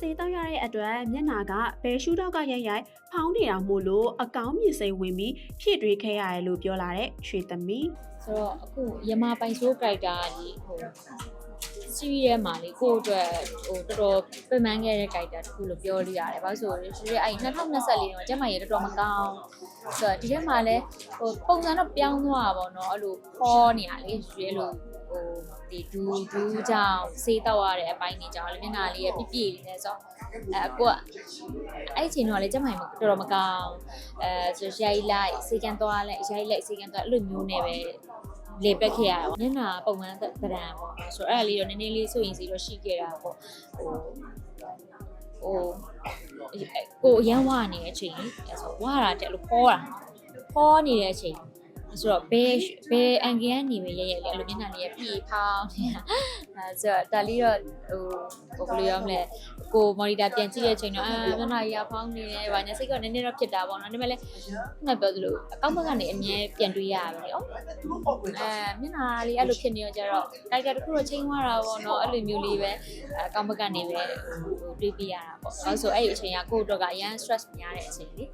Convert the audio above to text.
ဆေးတောက်ရတဲ့အတွက်မျက်နာကဘယ်ရှူတော့ကရိုက်ရိုက်ဖောင်းနေတာမို့လို့အကောင်းမြင်စိတ်ဝင်ပြီးဖြည့်တွေးခဲ့ရတယ်လို့ပြောလာတဲ့ရွှေသမီးဆိုတော့အခုယမပိုင်ဆိုး character ကဒီဟိုစီးရဲမှာလေကိုယ့်အတွက်ဟိုတော်တော်ပြင်ပန်းခဲ့တဲ့ character တစ်ခုလို့ပြောလို့ရတယ်။ဘာလို့ဆိုတော့အဲ့2024မှာကျမရေတော်တော်မကောင်းဆိုတော့ဒီထဲမှာလည်းဟိုပုံစံတော့ပြောင်းသွားတာပေါ့နော်အဲ့လိုခေါ်နေရလေရွေးလို့ ဟိုဒီဒူးဒူးကြောင်စေးတော့ရတဲ့အပိုင်းတွေကြောင့်လည်းမျက်နှာလေးရပြည့်ပြည့်လေးနဲ့ဆိုတော့အဲကိုကအဲ့အချိန်တော့လည်းကျမရေတော်တော်မကောင်းအဲဆိုရိုက်လိုက်စေကန်သွားလိုက်ရိုက်လိုက်စေကန်သွားအဲ့လိုမျိုးနဲ့ပဲလေပက်ခဲ့ရတာပေါ့မျက်နှာပုံမှန်သဏ္ဍာန်ပေါ့ဆိုတော့အဲ့ဒါလေးတော့နည်းနည်းလေးစိုးရင်စီတော့ရှိခဲ့တာပေါ့ဟိုဟိုကိုအရန်ဝနေတဲ့အချိန်အဲ့ဆိုဝါတာတဲ့လို့ခေါ်တာခေါ်နေတဲ့အချိန် ဆိုတော့ဘယ်ဘယ်အန်ဂန်နေပဲရရလေအဲ့လိုမျက်နှာလေးပြေဖောင်းနေတာအဲဆိုတော့ဒါလေးတော့ဟိုဘယ်လိုရမလဲကိုမော်နီတာပြန်ကြည့်တဲ့အချိန်တော့အာမျက်နှာကြီးဖောင်းနေတယ်ဗာညာစိတ်ကနည်းနည်းတော့ဖြစ်တာပေါ့နော်ဒါပေမဲ့လည်းခုနပြောသလိုအကောင့်ဘက်ကနေအမြဲပြန်တွေးရပါမယ်နော်အဲမျက်နှာလေးအဲ့လိုဖြစ်နေတော့ကြတော့တိုက်တာတစ်ခုတော့ချိန်သွားတာပေါ့နော်အဲ့လိုမျိုးလေးပဲအကောင့်ဘက်ကနေပဲဟိုတွေးပြရတာပေါ့အဲဆိုအဲ့ဒီအချိန်ကကိုယ့်အတွက်ကအရန် stress များတဲ့အချိန်လေ